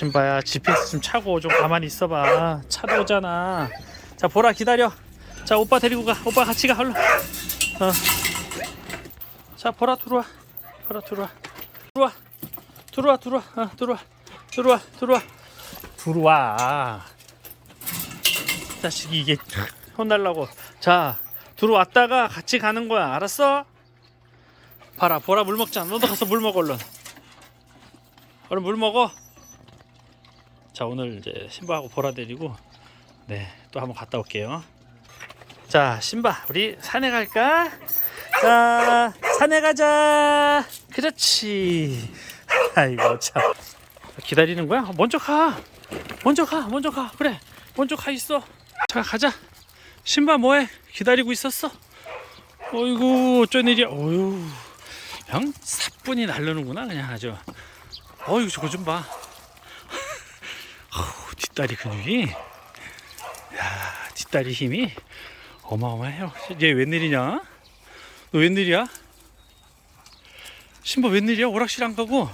신바야 GPS 좀 차고 좀 가만히 있어봐. 차도 오잖아. 자 보라 기다려. 자 오빠 데리고 가. 오빠 같이 가. 얼른. 어. 자 보라 들어와. 보라 들어와. 들어와. 들어와 들어와. 어, 들어와. 들어와 들어와. 들어와. 자식이 이게 혼날라고. 자 들어왔다가 같이 가는 거야. 알았어? 봐라 보라 물 먹자 너도 가서 물 먹어 얼른. 얼른 물 먹어 자 오늘 이제 신바하고 보라 데리고 네 또 한번 갔다 올게요. 자 신바 우리 산에 갈까? 자 산에 가자! 그렇지. 아이고 참. 기다리는 거야? 먼저 가. 먼저 가 먼저 가. 그래 먼저 가 있어. 자 가자. 신바 뭐해? 기다리고 있었어? 어이구 어쩐 일이야? 어휴 형 사뿐히 날르는구나 그냥 아주. 어이구 저거 좀봐 뒷다리 근육이. 야 뒷다리 힘이 어마어마해요. 얘 웬일이냐? 너 웬일이야? 신바 웬일이야? 오락실 안 가고?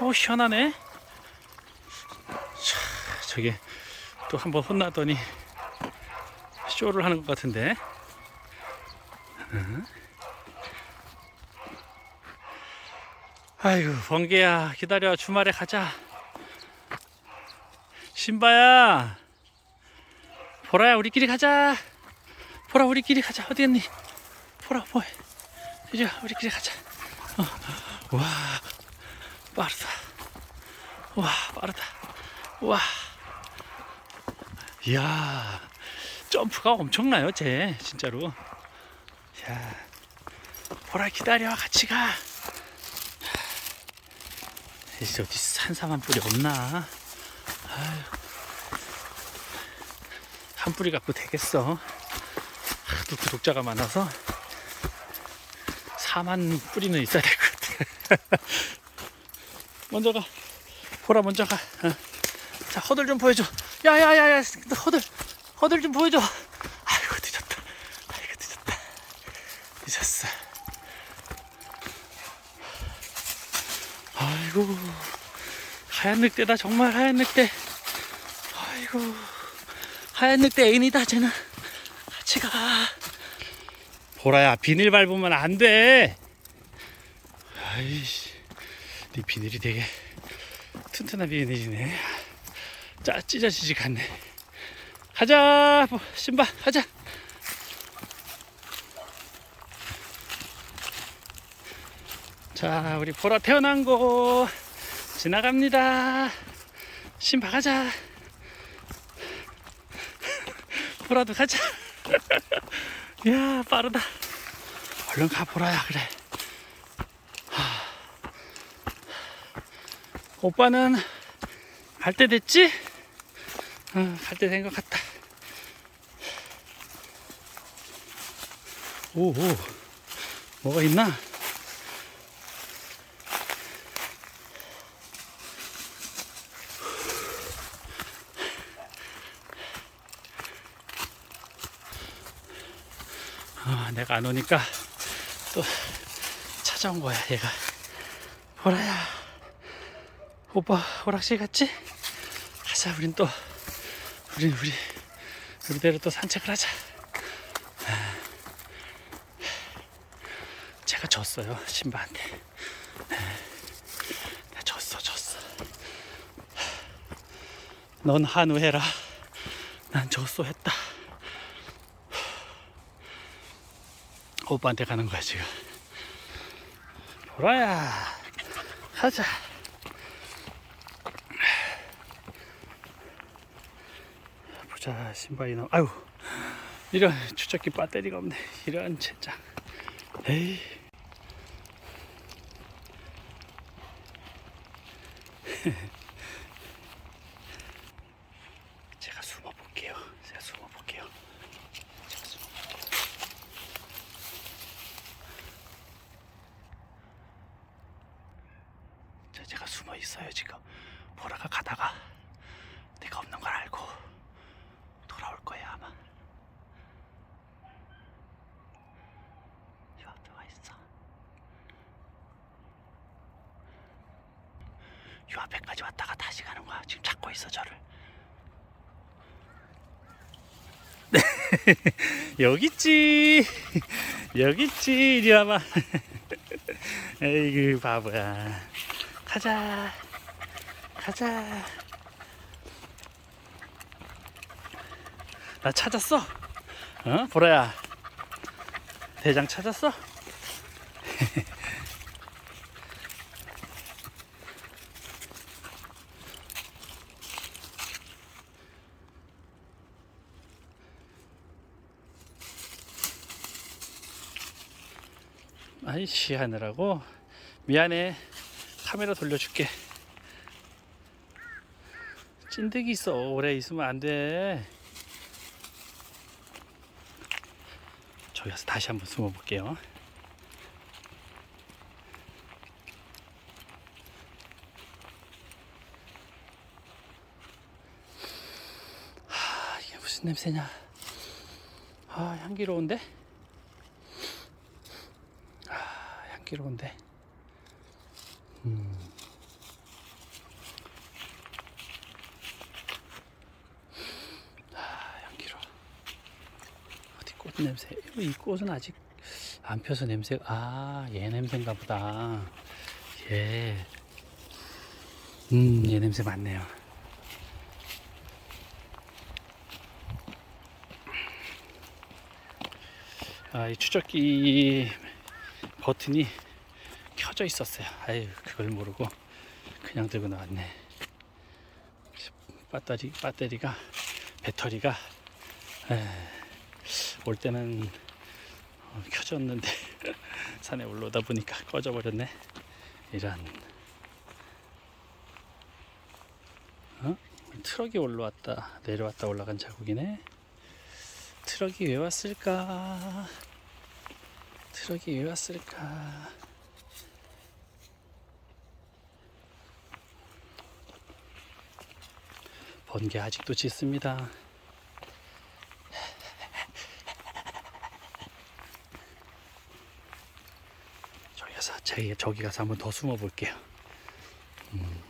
어 시원하네. 차, 저게 또 한번 혼나더니 쇼를 하는 것 같은데. 응? 아이고 번개야. 기다려. 주말에 가자 신바야. 보라야 우리끼리 가자. 보라 우리끼리 가자. 어디 갔니? 보라 뭐해. 이제 우리끼리 가자. 어. 와 빠르다. 와 빠르다. 와. 이야 점프가 엄청나요 쟤 진짜로. 야 보라 기다려 같이 가. 이제 어디 산삼 한 뿌리 없나 한 뿌리 갖고 되겠어. 하도 구독자가 많아서 4만 뿌리는 있어야 될 것 같아. 먼저 가. 보라 먼저 가. 어. 자 허들 좀 보여줘. 야 야 야 야 허들. 허들 좀 보여줘. 아이고 늦었다. 아이고 늦었다. 늦었어. 아이고. 하얀 늑대다 정말 하얀 늑대 아이고 하얀 늑대 애인이다 쟤는. 같이 가. 보라야 비닐 밟으면 안돼. 아이씨 네 비닐이 되게 튼튼한 비닐이네. 짜 찢어지지가 않네. 가자 뭐, 신바 가자. 자 우리 보라 태어난 곳 지나갑니다. 신바 가자 보라도 가자 야 빠르다 얼른 가 보라야 그래 하. 오빠는 갈 때 됐지? 어, 갈때 된 것 같다 오오 뭐가 있나? 내가 안 오니까 또 찾아온 거야 얘가. 보라야 오빠 오락실 갔지? 가자 우린 또. 우린 우리 우리대로 또 산책을 하자. 아, 제가 졌어요 신바한테. 나 졌어 졌어. 넌 한우해라. 난 졌어 했다 오빠한테 가는 거야 지금. 보라야 가자. 보자 신발이 나 아유 이런 추적기 배터리가 없네. 이런 젠장 에이 제가 숨어 볼게요 제가 숨어 볼게요 제가 숨어 자, 있어요 지금 보라가 가다가 내가 없는 걸 알고 돌아올 거예요 아마 요 들어와 있어 요 앞에까지 왔다가 다시 가는 거야. 지금 찾고 있어 저를. 여기 있지. 여기 있지. 이리 와봐. 에이그 바보야. 가자. 가자. 나 찾았어. 어? 보라야. 대장 찾았어? 아이씨 하느라고 미안해 카메라 돌려줄게. 찐득이 있어. 오래 있으면 안 돼. 저기 가서 다시 한번 숨어 볼게요. 하 이게 무슨 냄새냐? 아 향기로운데? 향기로운데. 음. 아, 향기로워. 어디 꽃 냄새? 이 꽃은 아직 안 펴서 냄새. 아, 얘 냄새인가 보다. 얘. 음, 얘 냄새 맞네요. 아, 이 추적기 버튼이 켜져 있었어요. 아유, 그걸 모르고 그냥 들고 나왔네. 배터리, 배터리가, 배터리가, 에, 올 때는 어, 켜졌는데, 산에 올라오다 보니까 꺼져버렸네. 이런. 어? 트럭이 올라왔다, 내려왔다 올라간 자국이네. 트럭이 왜 왔을까? 트럭이 왜 왔을까? 번개 아직도 짙습니다. 저기 가서 제 저기 가서 한번 더 숨어 볼게요. 음.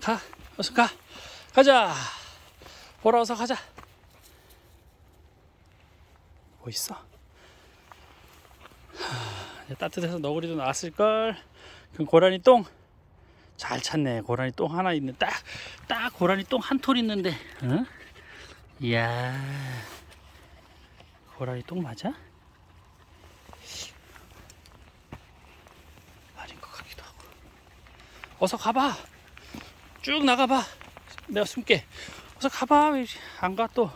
가, 어서 가, 가자. 보라 어서 가자. 뭐 있어? 하, 따뜻해서 너구리도 나왔을 걸. 그럼 고라니 똥. 잘 찾네. 고라니 똥 하나 있는 딱, 딱 고라니 똥 한 톨 있는데. 응? 이야. 고라니 똥 맞아? 아닌 것 같기도 하고. 어서 가봐. 쭉 나가봐. 내가 숨게. 어서 가봐. 왜안가 또.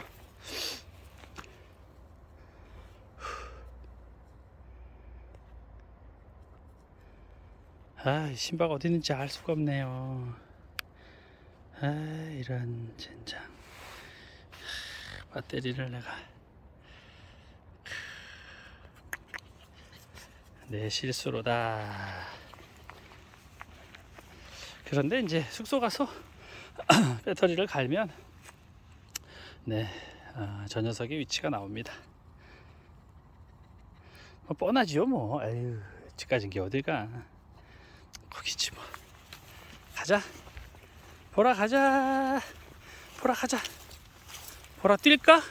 아, 신바가 어디 있는지 알 수가 없네요. 아, 이런 젠장. 하, 배터리를 내가 내 실수로다. 그런데 이제 숙소 가서 배터리를 갈면 네, 아, 저 녀석의 위치가 나옵니다. 뭐 뻔하지요, 뭐. 에휴, 집까지 게 어딜 가. 가자. 보라 가자. 보라 가자. 보라 뛸까?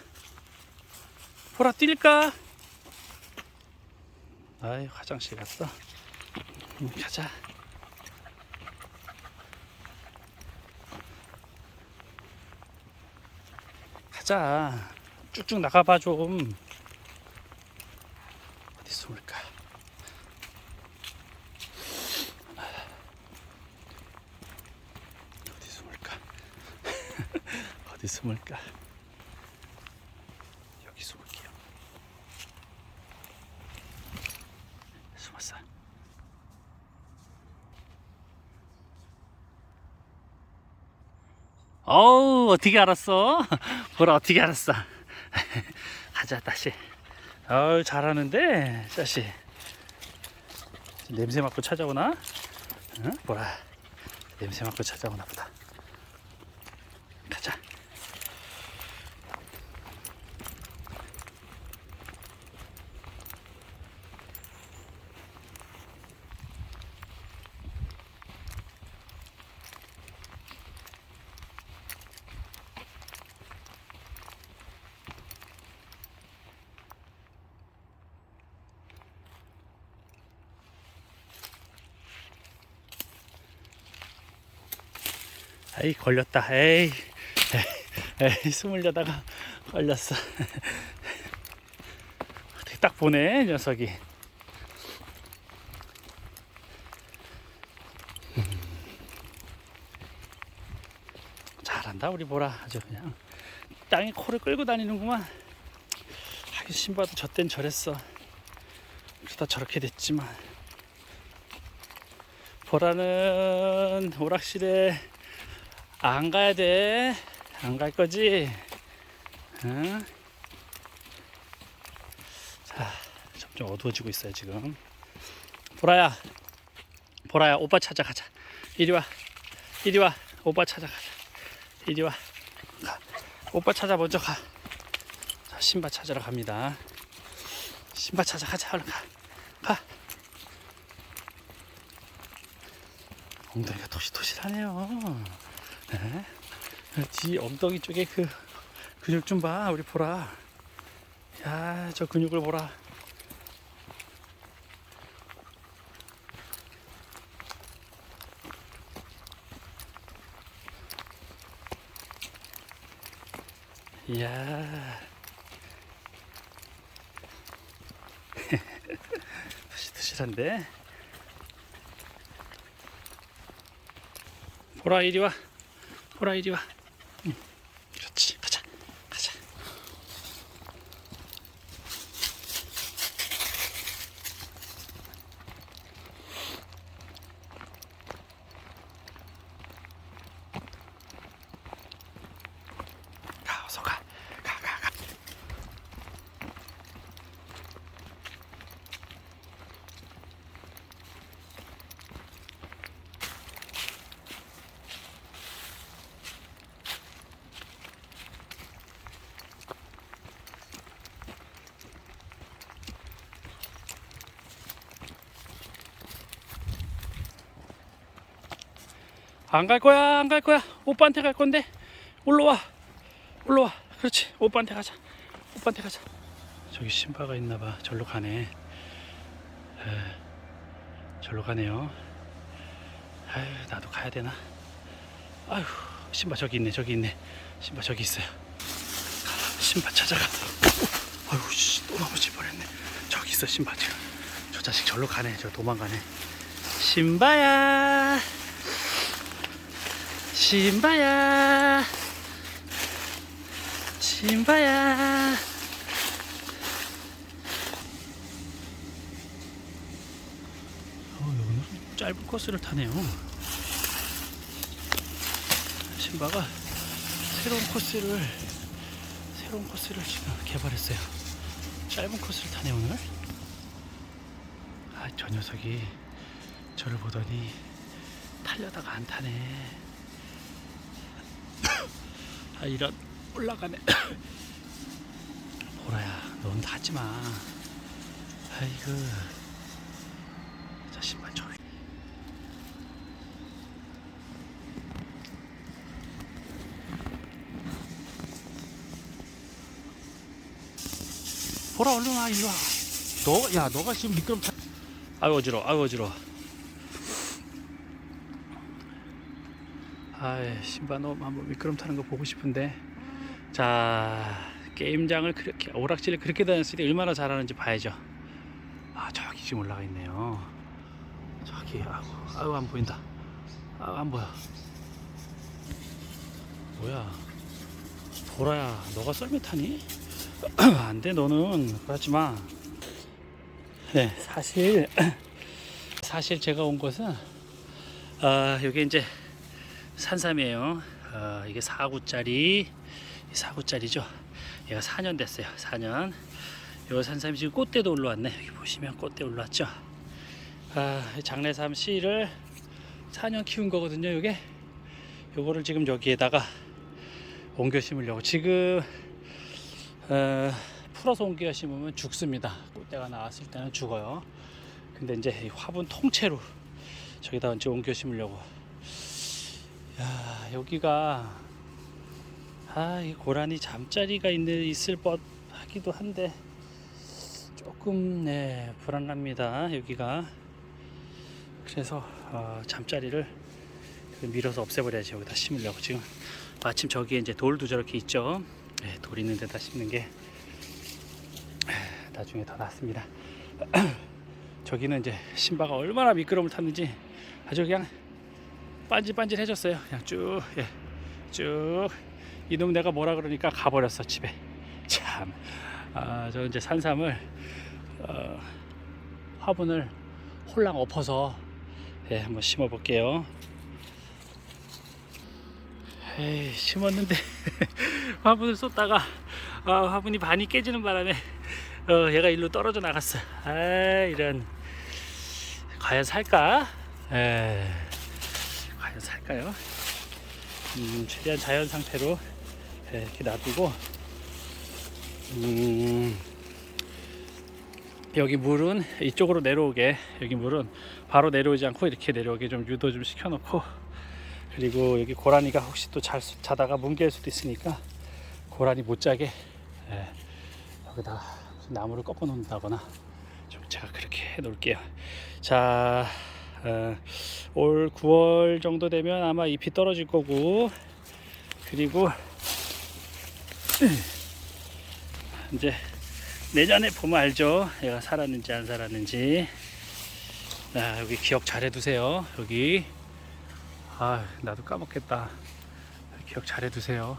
보라 뛸까? 아이 화장실 갔어. 음, 가자. 가자. 쭉쭉 나가봐 좀. 어디 숨을까? 어디 숨을까? 어디 숨을까? 여기 숨을게요. 숨었어. 어우 어떻게 알았어? 보라 어떻게 알았어? 가자 다시. 어우 잘하는데 자식. 냄새 맡고 찾아오나? 응? 보라 냄새 맡고 찾아오나 보다. 가자. 에이 걸렸다. 에이. 에이, 에이 숨으려다가 걸렸어. 어떻게 딱 보네 이 녀석이. 음. 잘한다 우리 보라. 아주 그냥. 땅에 코를 끌고 다니는구만. 하긴 신바도 저땐 저랬어. 그러다 저렇게 됐지만. 보라는 오락실에 안 가야 돼. 안 갈 거지? 응? 자, 점점 어두워지고 있어요, 지금. 보라야. 보라야, 오빠 찾아가자. 이리 와. 이리 와. 오빠 찾아가자. 이리 와. 가. 오빠 찾아 먼저 가. 자, 신바 찾으러 갑니다. 신바 찾아가자. 얼른 가. 가. 엉덩이가 토실토실하네요. 네? 뒤 엉덩이 쪽에 그 근육 좀 봐, 우리 보라. 야, 저 근육을 보라. 이야. 토실토실한데? 보라 이리 와. 보라 이리 와. 응. 그렇지. 가자. 가자. 가 어서 가. 가 가 가. 안 갈 거야, 안 갈 거야. 오빠한테 갈 건데. 올라와. 올라와. 그렇지. 오빠한테 가자. 오빠한테 가자. 저기 신바가 있나 봐. 절로 가네. 에, 절로 가네요. 아유, 나도 가야 되나? 아유, 신바 저기 있네. 저기 있네. 신바 저기 있어요. 신바 찾아가. 아유, 씨, 또 넘어질 뻔했네. 저기 있어, 신바 지금. 저 자식 절로 가네. 저 도망가네. 신바야. 신바야. 신바야. 어, 오늘 짧은 코스를 타네요. 신바가 새로운 코스를 새로운 코스를 지금 개발했어요. 짧은 코스를 타네 오늘. 아 저 녀석이 저를 보더니 타려다가 안 타네. 아 이런 올라가네. 보라야, 넌 타지 마. 아이고, 자 신발 저기. 보라 얼른 와 일로 와. 너, 야 너가 지금 미끄럼 타. 아유 어지러, 아유 어지러. 아이 신바 너 한번 미끄럼 타는 거 보고 싶은데. 자 게임장을 그렇게 오락실을 그렇게 다녔으니 얼마나 잘하는지 봐야죠. 아 저기 지금 올라가 있네요. 저기 아우 아우 안 보인다. 아우 안 보여. 뭐야? 보라야 너가 썰매 타니? 안 돼 너는. 그러지 마. 네, 사실 사실 제가 온 곳은 아 여기 이제 산삼이에요. 어, 이게 4구짜리 4구짜리죠. 얘가 4년 됐어요. 4년. 요 산삼이 지금 꽃대도 올라왔네. 여기 보시면 꽃대 올라왔죠. 아, 장례삼 씨를 4년 키운 거거든요. 요게 요거를 지금 여기에다가 옮겨 심으려고 지금 어, 풀어서 옮겨 심으면 죽습니다. 꽃대가 나왔을 때는 죽어요. 근데 이제 이 화분 통째로 저기다 이제 옮겨 심으려고. 야 여기가 아이 고라니 잠자리가 있는 있을 법 하기도 한데 조금 네 불안합니다 여기가 그래서 어, 잠자리를 그좀 밀어서 없애버려야지 여기다 심으려고 지금 마침 저기에 이제 돌도 저렇게 있죠. 네, 돌 있는 데다 심는 게 에, 나중에 더 낫습니다. 저기는 이제 신바가 얼마나 미끄럼을 탔는지 아주 그냥 반질반질해졌어요. 그냥 쭉, 예, 쭉. 이놈 내가 뭐라 그러니까 가버렸어 집에. 참, 아, 저 이제 산삼을 어, 화분을 홀랑 엎어서 예, 한번 심어 볼게요. 에이, 심었는데 화분을 쏟다가 아, 화분이 반이 깨지는 바람에 어, 얘가 일로 떨어져 나갔어. 아, 이런 과연 살까? 에, 살까요? 음, 최대한 자연 상태로 예, 이렇게 놔두고 음, 여기 물은 이쪽으로 내려오게 여기 물은 바로 내려오지 않고 이렇게 내려오게 좀 유도 좀 시켜놓고 그리고 여기 고라니가 혹시 또 잘, 자다가 뭉갤 수도 있으니까 고라니 못 자게 예, 여기다 나무를 꺾어 놓는다거나 좀 제가 그렇게 해 놓을게요 자 어, 올 9월 정도 되면 아마 잎이 떨어질 거고 그리고 이제 내년에 보면 알죠? 얘가 살았는지 안 살았는지. 자 여기 기억 잘 해두세요 여기. 아 나도 까먹겠다. 기억 잘 해두세요.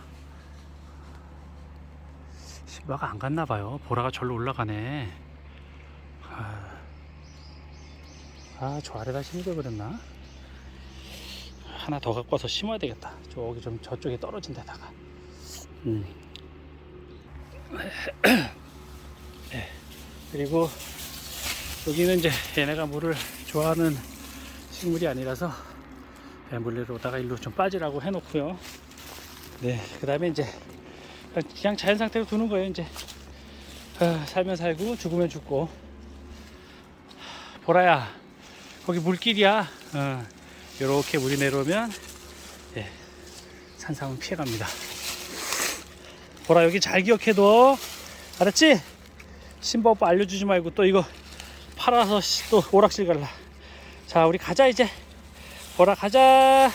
신바가 안 갔나 봐요. 보라가 절로 올라가네. 아, 아, 저 아래다 심겨버렸나? 하나 더 갖고 와서 심어야 되겠다. 저기 좀 저쪽에 떨어진 데다가. 음. 네. 그리고 여기는 이제 얘네가 물을 좋아하는 식물이 아니라서 네, 물레로다가 일로 좀 빠지라고 해놓고요. 네, 그 다음에 이제 그냥 자연 상태로 두는 거예요. 이제 아, 살면 살고 죽으면 죽고. 보라야, 거기 물길이야. 어, 이렇게 물이 내려오면 예, 산삼은 피해갑니다. 보라 여기 잘 기억해둬. 알았지? 신바 오빠 알려주지 말고 또 이거 팔아서 씨, 또 오락실 갈라. 자 우리 가자 이제. 보라 가자.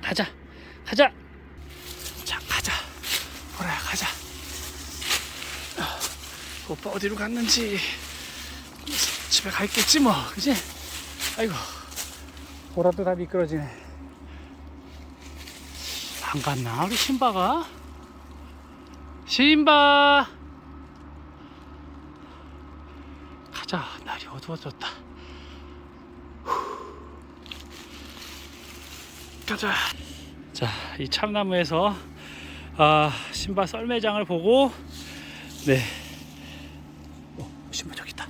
가자. 가자. 자 가자. 보라야 가자. 아, 오빠 어디로 갔는지 집에 가 있겠지 뭐 그지? 아이고 보라도 다 미끄러지네 안 갔나 우리 신바가? 신바 가자 날이 어두워졌다 후. 가자 자 이 참나무에서 아, 신바 썰매장을 보고 네 어, 신바 저기 있다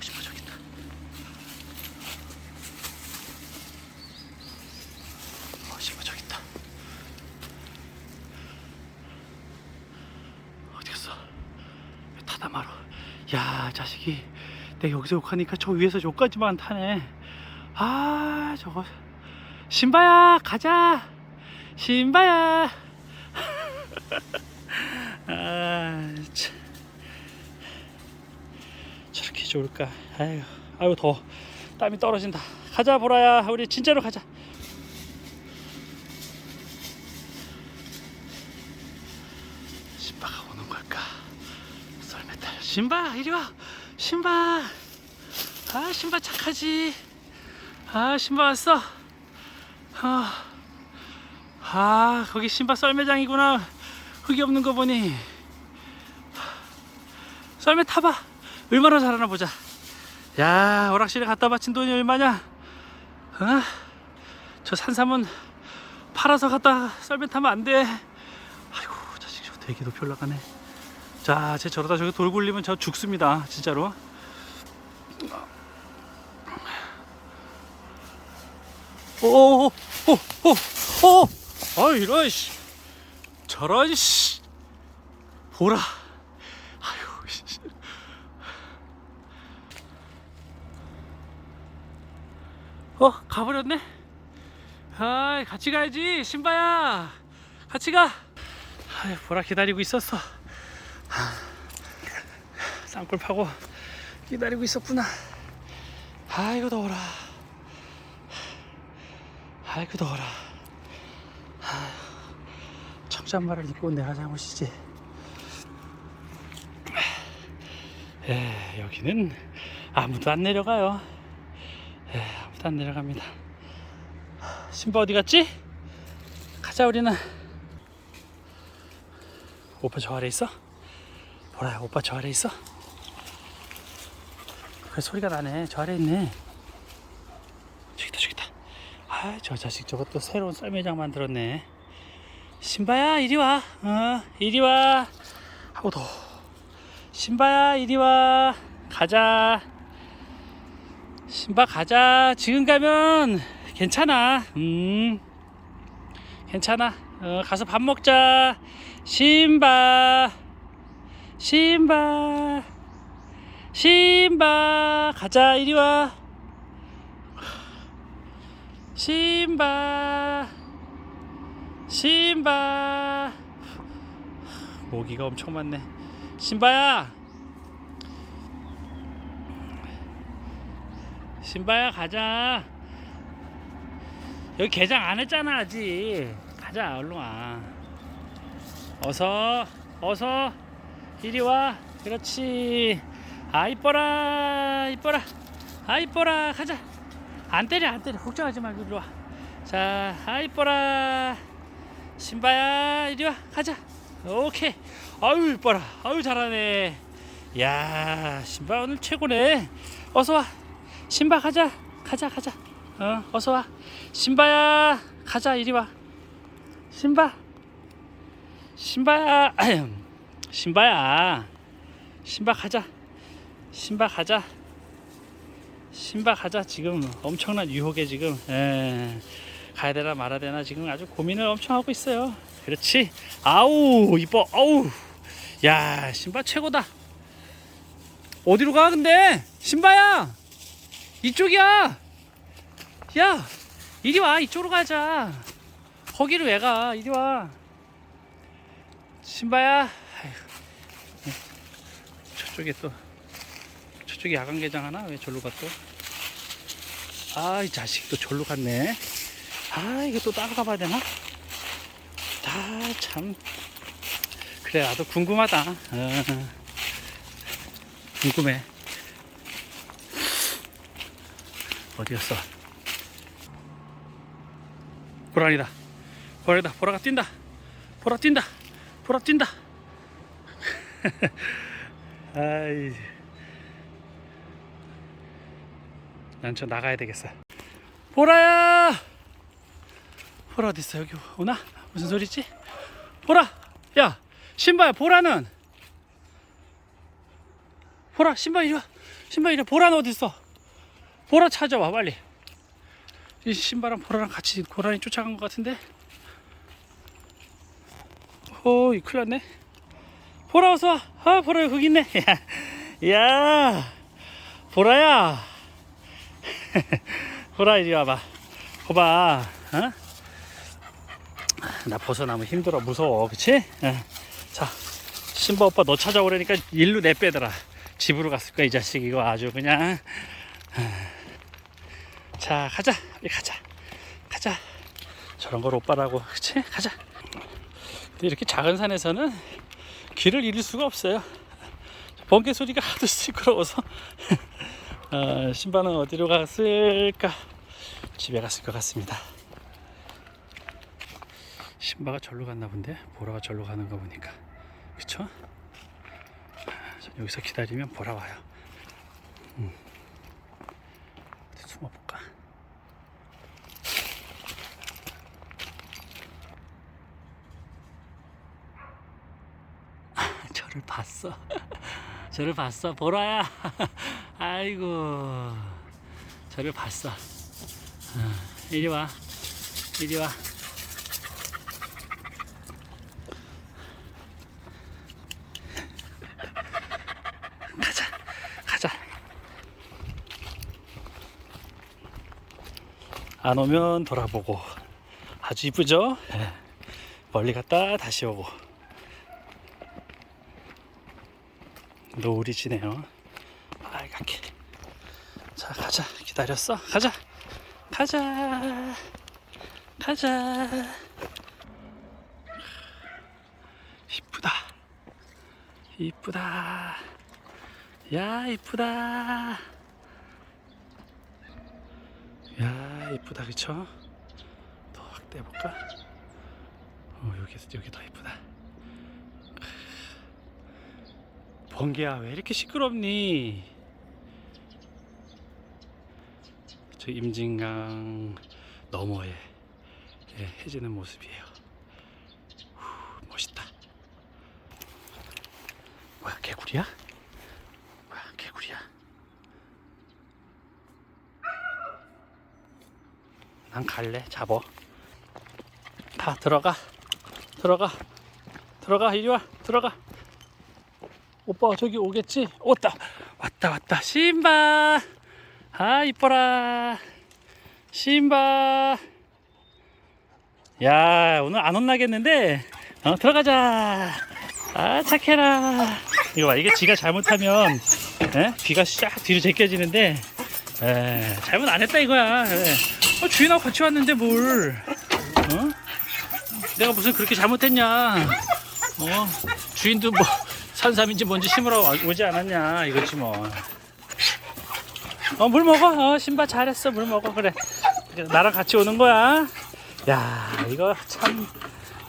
신바 저기 있다 어, 신바 저기 있다. 어디 갔어? 타다마로. 야, 자식이 내가 여기서 욕하니까 저 위에서 욕까지만 타네. 아, 저거. 신바야, 가자. 신바야. 아, 참. 저렇게 좋을까? 아유, 아유 더워. 땀이 떨어진다. 가자, 보라야. 우리 진짜로 가자. 신바가 오는 걸까? 썰매탈 신바 이리 와 신바. 아 신바 착하지. 아 신바 왔어. 아, 아 거기 신바 썰매장이구나. 흙이 없는 거 보니. 썰매 타봐. 얼마나 잘하나 보자. 야 오락실에 갖다 바친 돈이 얼마냐? 어? 저 산삼은 팔아서 갖다 썰매 타면 안돼. 아이고 자식 저 되게 높이 올라가네 자쟤 저러다 저기 돌 굴리면 저 죽습니다 진짜로. 오오오오오오 아 이런 씨. 저런 씨. 보라. 아유 씨. 어 가버렸네? 아 같이 가야지 신바야. 같이 가. 아유 보라 기다리고 있었어 하, 쌍골 파고 기다리고 있었구나. 아이고 더워라. 아이고 더워라. 아휴, 청잔말을 입고 온 내가 잘못이지. 에, 여기는 아무도 안 내려가요. 에, 아무도 안 내려갑니다. 신바 어디 갔지? 가자 우리는. 오빠 저 아래 있어? 보라야 오빠 저 아래 있어? 그래 소리가 나네. 저 아래 있네. 저기다 저기다. 아 저 자식 저것도 새로운 썰매장 만들었네. 신바야 이리 와. 어, 이리 와. 하고 더 신바야 이리 와. 가자. 신바 가자. 지금 가면 괜찮아. 음. 괜찮아. 어, 가서 밥 먹자. 신바 신바 신바 가자 이리 와. 신바 신바 모기가 엄청 많네. 신바야. 신바야 가자. 여기 개장 안 했잖아 아직. 가자 얼른 와. 어서 어서 이리 와. 그렇지. 아 이뻐라 이뻐라. 아 이뻐라. 가자. 안 때려 안 때려. 걱정하지 말고 이리 와자아 이뻐라. 신바야 이리 와. 가자. 오케이. 아유 이뻐라. 아유 잘하네. 야 신바 오늘 최고네. 어서 와. 신바 가자. 가자 가자. 어 어서 와. 신바야 가자 이리 와. 신바. 신바야 신바야. 신바 가자. 신바 가자. 신바 가자. 지금 엄청난 유혹에 지금 에, 가야 되나 말아야 되나 지금 아주 고민을 엄청 하고 있어요. 그렇지? 아우 이뻐. 아우. 야 신바 최고다. 어디로 가 근데? 신바야! 이쪽이야! 야 이리 와. 이쪽으로 가자. 거기를 왜 가? 이리 와 신바야 아이고. 저쪽에 또 저쪽에 야간 개장 하나? 왜 절로 갔또 아이 자식 또 절로 갔네. 아 이거 또 따라가 봐야 되나? 아 참. 그래 나도 궁금하다. 어, 궁금해. 어디였어? 고라니다. 고라니다. 보라가 뛴다. 보라 뛴다 보라 뛴다. 아이. 난 저 나가야 되겠어. 보라야! 보라 어디 있어? 여기 오나? 무슨 소리지? 보라! 야 신바야 보라는? 보라 신바 이리 와. 신바 이리 와. 보라는 어디 있어? 보라 찾아와 빨리. 이 신바랑 보라랑 같이 고라니 쫓아간 것 같은데 오, 이 큰일 났네. 보라 어서 와. 아, 보라 여기 있네. 야, 야, 보라야. 보라 이리 와봐. 봐봐. 어? 나 벗어나면 힘들어 무서워, 그치? 어. 자, 신바 오빠 너 찾아오려니까 일로 내빼더라. 집으로 갔을 거야 이 자식 이거 아주 그냥. 자, 가자. 빨리 가자. 가자. 저런 걸 오빠라고, 그치? 가자. 이렇게 작은 산에서는 길을 잃을 수가 없어요. 번개 소리가 하도 시끄러워서 어, 신바는 어디로 갔을까? 집에 갔을 것 같습니다. 신바가 절로 갔나 본데 보라가 절로 가는 거 보니까 그쵸? 자, 여기서 기다리면 보라 와요. 음. 숨어볼까? 저를 봤어. 저를 봤어. 보라야. 아이고. 저를 봤어. 어, 이리 와. 이리 와. 가자. 가자. 안 오면 돌아보고. 아주 이쁘죠? 예. 멀리 갔다 다시 오고. 노을이 지네요. 빨갛게. 자, 가자. 기다렸어. 가자. 가자. 가자. 이쁘다. 이쁘다. 야, 이쁘다. 야, 이쁘다, 그쵸? 더 확대해 볼까? 어, 여기 여기 더 이쁘다. 번개야, 왜 이렇게 시끄럽니? 저 임진강 너머에 예, 해지는 모습이에요. 후, 멋있다. 뭐야, 개구리야? 뭐야, 개구리야? 난 갈래, 잡어. 다 들어가, 들어가, 들어가, 이리 와, 들어가. 오빠 저기 오겠지? 왔다, 왔다, 왔다. 신바. 아 이뻐라 신바 야 오늘 안 혼나겠는데 어, 들어가자 아 착해라 이거 봐 이게 지가 잘못하면 에? 귀가 싹 뒤로 제껴지는데 에, 잘못 안 했다 이거야 에. 어, 주인하고 같이 왔는데 뭘 어? 내가 무슨 그렇게 잘못했냐 어? 주인도 뭐 산삼인지 뭔지 심으러 와- 오지 않았냐 이거지 뭐 어, 물 먹어. 어, 신바 잘했어. 물 먹어. 그래, 나랑 같이 오는 거야. 야, 이거 참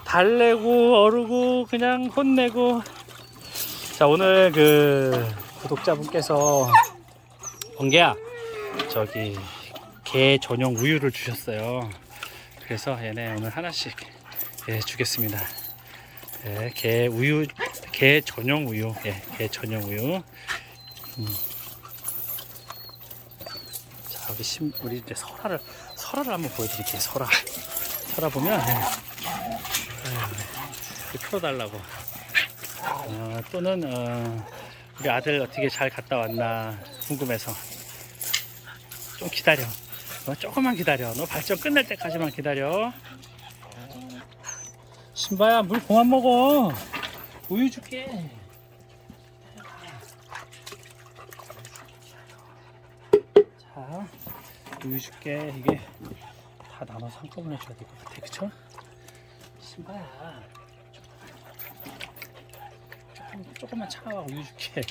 달래고 어르고 그냥 혼내고. 자, 오늘 그 구독자분께서 번개야. 저기 개 전용 우유를 주셨어요. 그래서 얘네 오늘 하나씩 예, 주겠습니다. 예, 개 우유, 개 전용 우유, 예, 개 전용 우유. 자, 여기 심, 우리 이제 설화를 설화를 한번 보여드릴게요. 설화. 설화 보면 예. 예, 풀어달라고. 어, 또는 어, 우리 아들 어떻게 잘 갔다 왔나 궁금해서 좀 기다려. 어, 조금만 기다려. 너 발전 끝날 때까지만 기다려. 신바야 물 그만 먹어. 우유 줄게. 자, 우유 줄게. 이게 다 나눠서 한꺼번에 줘야 될 것 같아. 그쵸? 신바야. 조금, 조금만 참아봐. 우유 줄게.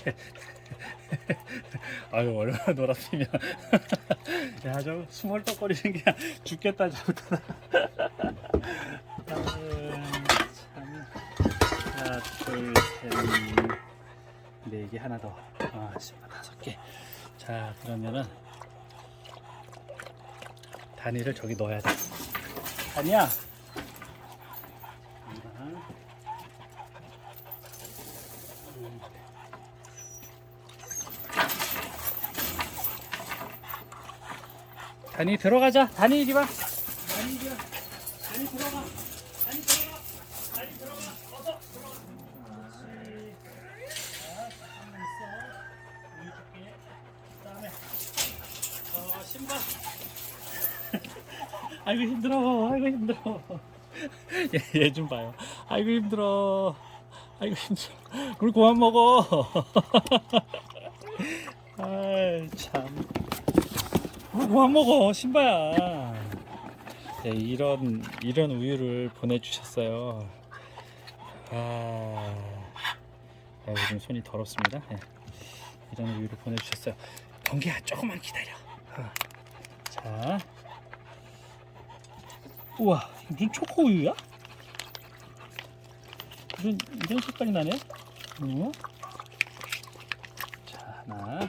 아유, 얼마나 놀았으면. 야, 저 수월떡거리는 게 죽겠다, 잘못하 네 개, 하나 더. 아, 다섯 개. 자, 그러면은 단위를 저기 넣어야 돼. 음. 단위 들어가자. 단위 이리 와. 단위 이리 와. 단위 들어가. 단위 들어가. 단위 들어가. 어서 들어가. 그렇지. 자, 가만히 있어. 우유 줄게. 그다음에 어, 신발. 아이고 힘들어. 아이고 힘들어. 얘 좀 봐요. 아이고 힘들어. 아이고 힘들어. 물 그만 먹어. 아이 참. 물 그만 먹어 신바야. 네, 이런 이런 우유를 보내주셨어요. 아, 아 요즘 손이 더럽습니다. 네. 이런 우유를 보내주셨어요. 번개야 조금만 기다려. 어. 자, 우와 무슨 초코 우유야? 무슨 이런 색깔이 나네? 어? 자 하나,